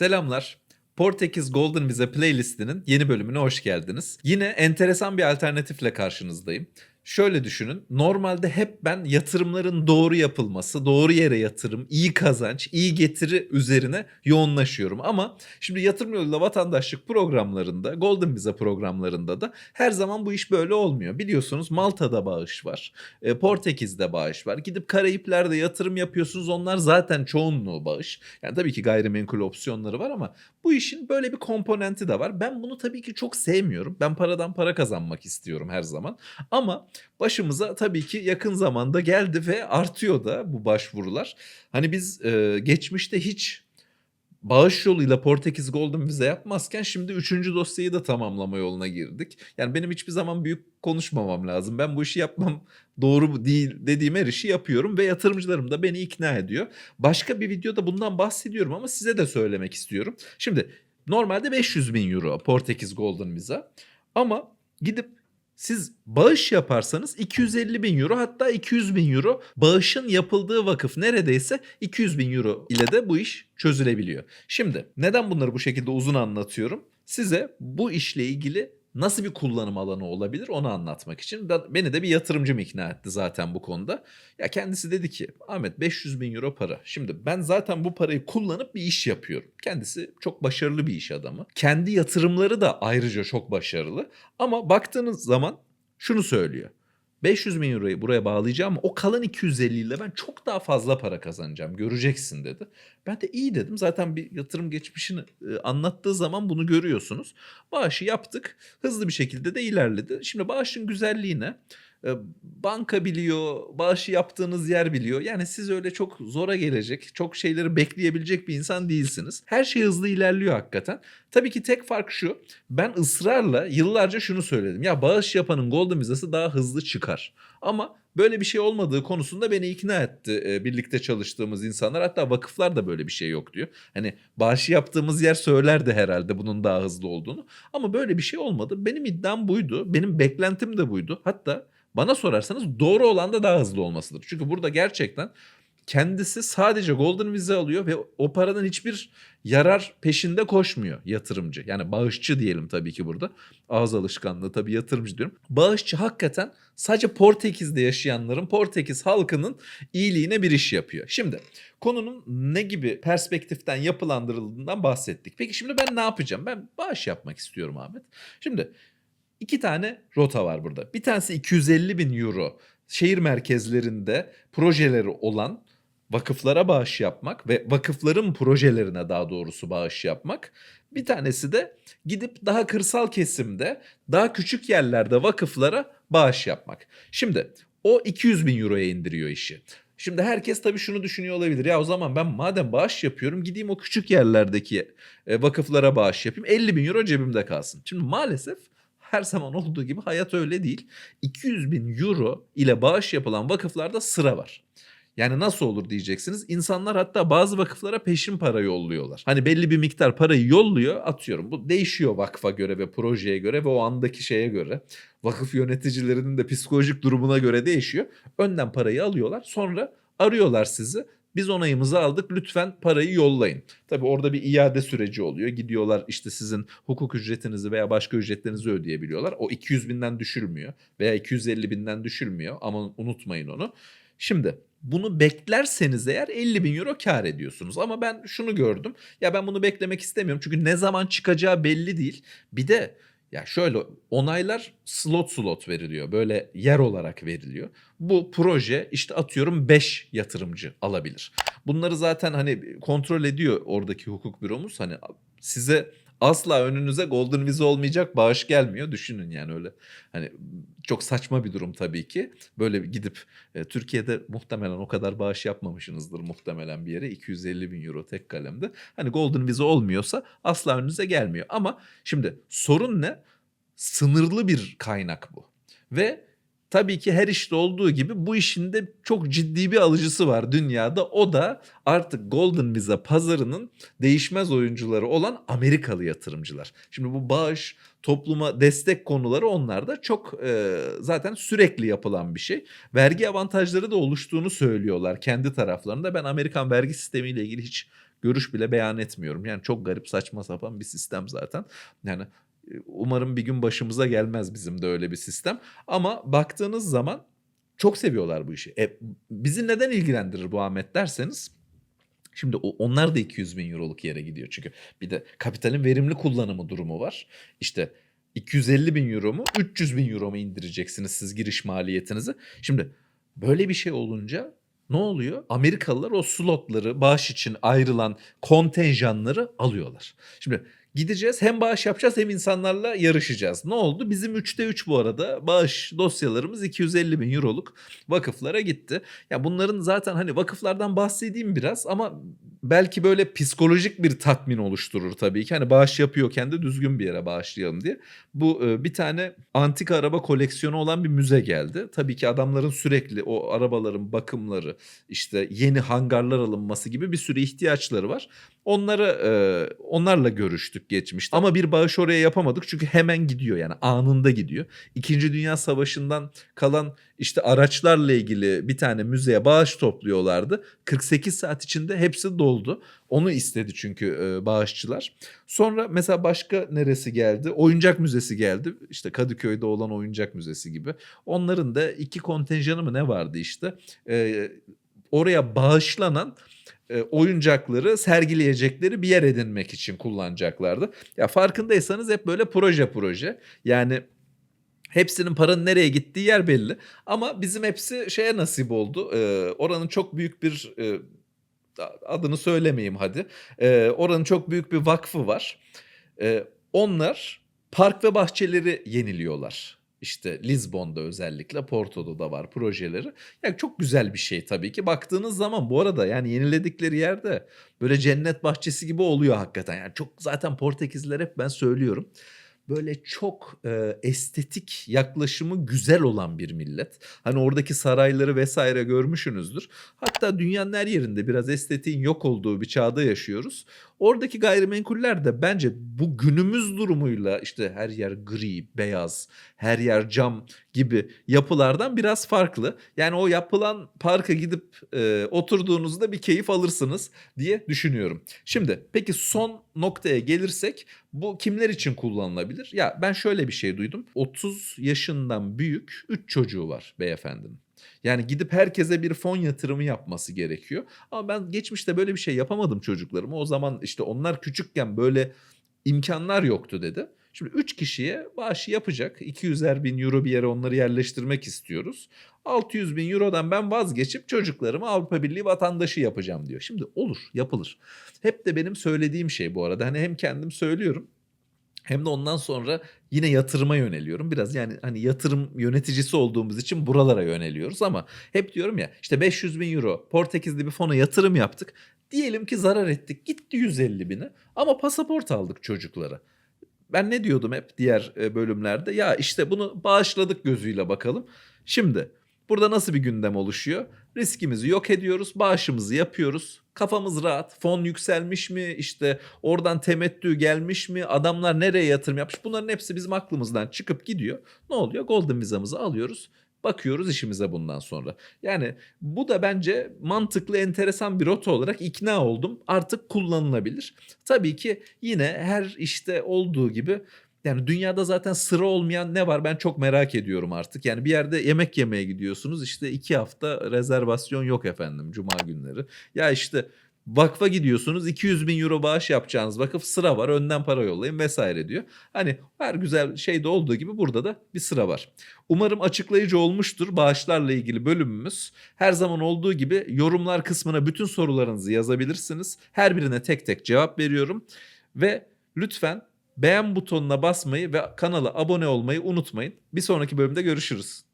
Selamlar. Portekiz Golden Vize playlistinin yeni bölümüne hoş geldiniz. Yine enteresan bir alternatifle karşınızdayım. Şöyle düşünün. Normalde hep ben yatırımların doğru yapılması, doğru yere yatırım, iyi kazanç, iyi getiri üzerine yoğunlaşıyorum. Ama şimdi yatırım yoluyla vatandaşlık programlarında, Golden Vize programlarında da her zaman bu iş böyle olmuyor. Biliyorsunuz Malta'da bağış var, e, Portekiz'de bağış var. Gidip Karayipler'de yatırım yapıyorsunuz. Onlar zaten çoğunluğu bağış. Yani tabii ki gayrimenkul opsiyonları var ama bu işin böyle bir komponenti de var. Ben bunu tabii ki çok sevmiyorum. Ben paradan para kazanmak istiyorum her zaman. Ama başımıza tabii ki yakın zamanda geldi ve artıyor da bu başvurular. Hani biz e, geçmişte hiç bağış yoluyla Portekiz Golden Vize yapmazken şimdi üçüncü dosyayı da tamamlama yoluna girdik. Yani benim hiçbir zaman büyük konuşmamam lazım. Ben bu işi yapmam doğru değil dediğim her işi yapıyorum ve yatırımcılarım da beni ikna ediyor. Başka bir videoda bundan bahsediyorum ama size de söylemek istiyorum. Şimdi normalde 500 bin euro Portekiz Golden Visa ama gidip siz bağış yaparsanız 250 bin euro hatta 200 bin euro bağışın yapıldığı vakıf neredeyse 200 bin euro ile de bu iş çözülebiliyor. Şimdi neden bunları bu şekilde uzun anlatıyorum? Size bu işle ilgili nasıl bir kullanım alanı olabilir onu anlatmak için. Ben- Beni de bir yatırımcım ikna etti zaten bu konuda. Ya kendisi dedi ki Ahmet 500 bin euro para. Şimdi ben zaten bu parayı kullanıp bir iş yapıyorum. Kendisi çok başarılı bir iş adamı. Kendi yatırımları da ayrıca çok başarılı. Ama baktığınız zaman şunu söylüyor. 500 bin euroyu buraya bağlayacağım ama o kalan 250 ile ben çok daha fazla para kazanacağım. Göreceksin dedi. Ben de iyi dedim. Zaten bir yatırım geçmişini e, anlattığı zaman bunu görüyorsunuz. Bağışı yaptık. Hızlı bir şekilde de ilerledi. Şimdi bağışın güzelliği ne? E, Banka biliyor, bağışı yaptığınız yer biliyor. Yani siz öyle çok zora gelecek, çok şeyleri bekleyebilecek bir insan değilsiniz. Her şey hızlı ilerliyor hakikaten. Tabii ki tek fark şu. Ben ısrarla yıllarca şunu söyledim. Ya bağış yapanın Golden Vizası daha hızlı çıkar. Ama böyle bir şey olmadığı konusunda beni ikna etti e, birlikte çalıştığımız insanlar. Hatta vakıflar da böyle bir şey yok diyor. Hani bağışı yaptığımız yer söylerdi herhalde bunun daha hızlı olduğunu. Ama böyle bir şey olmadı. Benim iddiam buydu. Benim beklentim de buydu. Hatta bana sorarsanız doğru olan da daha hızlı olmasıdır. Çünkü burada gerçekten kendisi sadece Golden Vize alıyor ve o paradan hiçbir yarar peşinde koşmuyor yatırımcı. Yani bağışçı diyelim tabii ki burada. Ağız alışkanlığı tabii yatırımcı diyorum. Bağışçı hakikaten sadece Portekiz'de yaşayanların, Portekiz halkının iyiliğine bir iş yapıyor. Şimdi konunun ne gibi perspektiften yapılandırıldığından bahsettik. Peki şimdi ben ne yapacağım? Ben bağış yapmak istiyorum Ahmet. Şimdi iki tane rota var burada. Bir tanesi 250 bin euro şehir merkezlerinde projeleri olan vakıflara bağış yapmak ve vakıfların projelerine daha doğrusu bağış yapmak. Bir tanesi de gidip daha kırsal kesimde, daha küçük yerlerde vakıflara bağış yapmak. Şimdi o 200 bin euroya indiriyor işi. Şimdi herkes tabii şunu düşünüyor olabilir. Ya o zaman ben madem bağış yapıyorum gideyim o küçük yerlerdeki e, vakıflara bağış yapayım. 50 bin euro cebimde kalsın. Şimdi maalesef her zaman olduğu gibi hayat öyle değil. 200 bin euro ile bağış yapılan vakıflarda sıra var. Yani nasıl olur diyeceksiniz. İnsanlar hatta bazı vakıflara peşin para yolluyorlar. Hani belli bir miktar parayı yolluyor atıyorum. Bu değişiyor vakfa göre ve projeye göre ve o andaki şeye göre. Vakıf yöneticilerinin de psikolojik durumuna göre değişiyor. Önden parayı alıyorlar sonra arıyorlar sizi. Biz onayımızı aldık lütfen parayı yollayın. Tabii orada bir iade süreci oluyor. Gidiyorlar işte sizin hukuk ücretinizi veya başka ücretlerinizi ödeyebiliyorlar. O 200 binden düşülmüyor veya 250 binden düşülmüyor ama unutmayın onu. Şimdi bunu beklerseniz eğer 50 bin euro kar ediyorsunuz. Ama ben şunu gördüm. Ya ben bunu beklemek istemiyorum. Çünkü ne zaman çıkacağı belli değil. Bir de ya şöyle onaylar slot slot veriliyor. Böyle yer olarak veriliyor. Bu proje işte atıyorum 5 yatırımcı alabilir. Bunları zaten hani kontrol ediyor oradaki hukuk büromuz. Hani size asla önünüze golden vize olmayacak bağış gelmiyor. Düşünün yani öyle. Hani çok saçma bir durum tabii ki. Böyle gidip e, Türkiye'de muhtemelen o kadar bağış yapmamışsınızdır muhtemelen bir yere. 250 bin euro tek kalemde. Hani golden vize olmuyorsa asla önünüze gelmiyor. Ama şimdi sorun ne? Sınırlı bir kaynak bu. Ve tabii ki her işte olduğu gibi bu işin de çok ciddi bir alıcısı var dünyada. O da artık Golden Visa pazarının değişmez oyuncuları olan Amerikalı yatırımcılar. Şimdi bu bağış, topluma destek konuları onlarda çok e, zaten sürekli yapılan bir şey. Vergi avantajları da oluştuğunu söylüyorlar kendi taraflarında. Ben Amerikan vergi sistemiyle ilgili hiç görüş bile beyan etmiyorum. Yani çok garip saçma sapan bir sistem zaten. Yani umarım bir gün başımıza gelmez bizim de öyle bir sistem. Ama baktığınız zaman çok seviyorlar bu işi. E, bizi neden ilgilendirir bu Ahmet derseniz Şimdi onlar da 200 bin euroluk yere gidiyor çünkü bir de kapitalin verimli kullanımı durumu var. İşte 250 bin euro mu 300 bin euro mu indireceksiniz siz giriş maliyetinizi. Şimdi böyle bir şey olunca ne oluyor? Amerikalılar o slotları bağış için ayrılan kontenjanları alıyorlar. Şimdi gideceğiz hem bağış yapacağız hem insanlarla yarışacağız. Ne oldu? Bizim 3'te 3 bu arada bağış dosyalarımız 250 bin euroluk vakıflara gitti. Ya bunların zaten hani vakıflardan bahsedeyim biraz ama belki böyle psikolojik bir tatmin oluşturur tabii ki. Hani bağış yapıyorken de düzgün bir yere bağışlayalım diye. Bu e, bir tane antika araba koleksiyonu olan bir müze geldi. Tabii ki adamların sürekli o arabaların bakımları, işte yeni hangarlar alınması gibi bir sürü ihtiyaçları var. Onlara e, onlarla görüştük geçmişte. Ama bir bağış oraya yapamadık çünkü hemen gidiyor yani anında gidiyor. İkinci Dünya Savaşı'ndan kalan işte araçlarla ilgili bir tane müzeye bağış topluyorlardı. 48 saat içinde hepsi doldu. Onu istedi çünkü e, bağışçılar. Sonra mesela başka neresi geldi? Oyuncak müzesi geldi. İşte Kadıköy'de olan oyuncak müzesi gibi. Onların da iki kontenjanı mı ne vardı işte. E, oraya bağışlanan e, oyuncakları sergileyecekleri bir yer edinmek için kullanacaklardı. Ya farkındaysanız hep böyle proje proje. Yani Hepsinin paranın nereye gittiği yer belli. Ama bizim hepsi şeye nasip oldu. Ee, oranın çok büyük bir e, adını söylemeyeyim hadi. Ee, oranın çok büyük bir vakfı var. Ee, onlar park ve bahçeleri yeniliyorlar. İşte Lizbon'da özellikle Porto'da da var projeleri. Yani çok güzel bir şey tabii ki. Baktığınız zaman bu arada yani yeniledikleri yerde böyle cennet bahçesi gibi oluyor hakikaten. Yani çok zaten Portekizliler hep ben söylüyorum böyle çok e, estetik yaklaşımı güzel olan bir millet. Hani oradaki sarayları vesaire görmüşsünüzdür. Hatta dünyanın her yerinde biraz estetiğin yok olduğu bir çağda yaşıyoruz. Oradaki gayrimenkuller de bence bu günümüz durumuyla işte her yer gri, beyaz, her yer cam gibi yapılardan biraz farklı. Yani o yapılan parka gidip e, oturduğunuzda bir keyif alırsınız diye düşünüyorum. Şimdi peki son noktaya gelirsek bu kimler için kullanılabilir? Ya ben şöyle bir şey duydum. 30 yaşından büyük 3 çocuğu var beyefendinin. Yani gidip herkese bir fon yatırımı yapması gerekiyor. Ama ben geçmişte böyle bir şey yapamadım çocuklarıma. O zaman işte onlar küçükken böyle imkanlar yoktu dedi. Şimdi 3 kişiye bağışı yapacak. 200'er bin euro bir yere onları yerleştirmek istiyoruz. 600 bin eurodan ben vazgeçip çocuklarımı Avrupa Birliği vatandaşı yapacağım diyor. Şimdi olur yapılır. Hep de benim söylediğim şey bu arada. Hani hem kendim söylüyorum hem de ondan sonra yine yatırıma yöneliyorum. Biraz yani hani yatırım yöneticisi olduğumuz için buralara yöneliyoruz ama hep diyorum ya işte 500 bin euro Portekizli bir fona yatırım yaptık. Diyelim ki zarar ettik gitti 150 bini ama pasaport aldık çocuklara. Ben ne diyordum hep diğer e, bölümlerde ya işte bunu bağışladık gözüyle bakalım. Şimdi burada nasıl bir gündem oluşuyor? Riskimizi yok ediyoruz, bağışımızı yapıyoruz. Kafamız rahat. Fon yükselmiş mi? İşte oradan temettü gelmiş mi? Adamlar nereye yatırım yapmış? Bunların hepsi bizim aklımızdan çıkıp gidiyor. Ne oluyor? Golden vizamızı alıyoruz. Bakıyoruz işimize bundan sonra. Yani bu da bence mantıklı, enteresan bir rota olarak ikna oldum. Artık kullanılabilir. Tabii ki yine her işte olduğu gibi yani dünyada zaten sıra olmayan ne var ben çok merak ediyorum artık. Yani bir yerde yemek yemeye gidiyorsunuz işte iki hafta rezervasyon yok efendim cuma günleri. Ya işte vakfa gidiyorsunuz 200 bin euro bağış yapacağınız vakıf sıra var önden para yollayın vesaire diyor. Hani her güzel şeyde olduğu gibi burada da bir sıra var. Umarım açıklayıcı olmuştur bağışlarla ilgili bölümümüz. Her zaman olduğu gibi yorumlar kısmına bütün sorularınızı yazabilirsiniz. Her birine tek tek cevap veriyorum. Ve lütfen beğen butonuna basmayı ve kanala abone olmayı unutmayın. Bir sonraki bölümde görüşürüz.